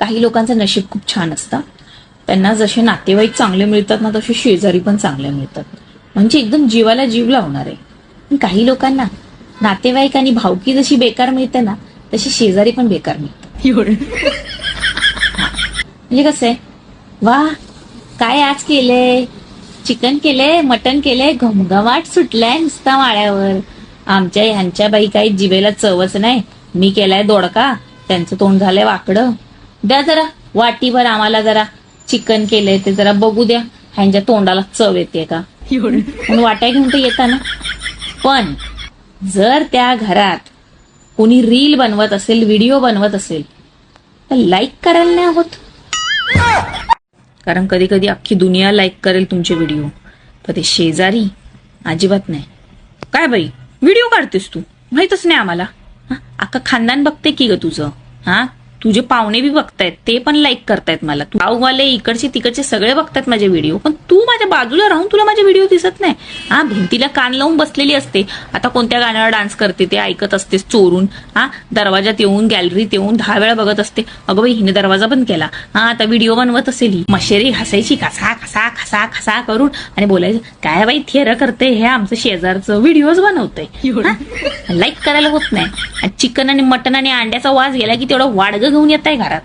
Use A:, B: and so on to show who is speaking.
A: काही लोकांचं नशीब खूप छान असतं. त्यांना जसे नातेवाईक चांगले मिळतात ना तसे शेजारी पण चांगले मिळतात. म्हणजे एकदम जीवाला जीव लावणार आहे. काही लोकांना नातेवाईक आणि भावकी जशी बेकार मिळते ना तशी शेजारी पण बेकार मिळतात. म्हणजे कसं आहे? वा काय आज केलंय? चिकन केलंय? मटन केलंय? घमघमाट सुटलाय नुसता माळ्यावर आमच्या ह्यांच्या बाई काही जिभेला चवच नाही. मी केलाय दोडका. त्यांचं तोंड झालंय वाकडं. द्या जरा. वाटीभर आम्हाला जरा चिकन केलंय ते जरा बघू द्या. ह्यांच्या तोंडाला चव येते का? म्हणून वाट्या घेऊन तर येता ना पण जर त्या घरात कोणी रील बनवत असेल व्हिडिओ बनवत असेल तर लाईक करायला नाही होत कारण कधी कधी अख्खी दुनिया लाईक करेल तुमचे व्हिडिओ. तर ते शेजारी अजिबात नाही. काय बाई? व्हिडिओ काढतेस तू? माहितच नाही आम्हाला? अख्खा खानदान बघते की ग तुझं? हा? तुझे पाहुणे बी बघतायत ते पण लाईक करतायत मला. तू गाववाले इकडचे तिकडचे सगळे बघतायत माझे व्हिडिओ पण तू माझ्या बाजूला राहून तुला माझे व्हिडिओ दिसत नाही. हा भिंतीला कान लावून बसलेली असते. आता कोणत्या गाण्यावर डान्स करते ते ऐकत असतेस चोरून. हा दरवाजात येऊन गॅलरीत येऊन दहा वेळा बघत असते. अगं बाई हिने दरवाजा बंद केला. हा आता व्हिडिओ बनवत असेल मशेरी हसायची खसा खसा खसा खसा करून आणि बोलायचं काय बाई थेर करते हे? आमचं शेजारचं व्हिडिओज बनवतंय. लाईक करायला होत नाही. चिकन आणि मटन आणि अंड्याचा वास गेला की तेवढं वाडगं घेऊन येत आहे घरात.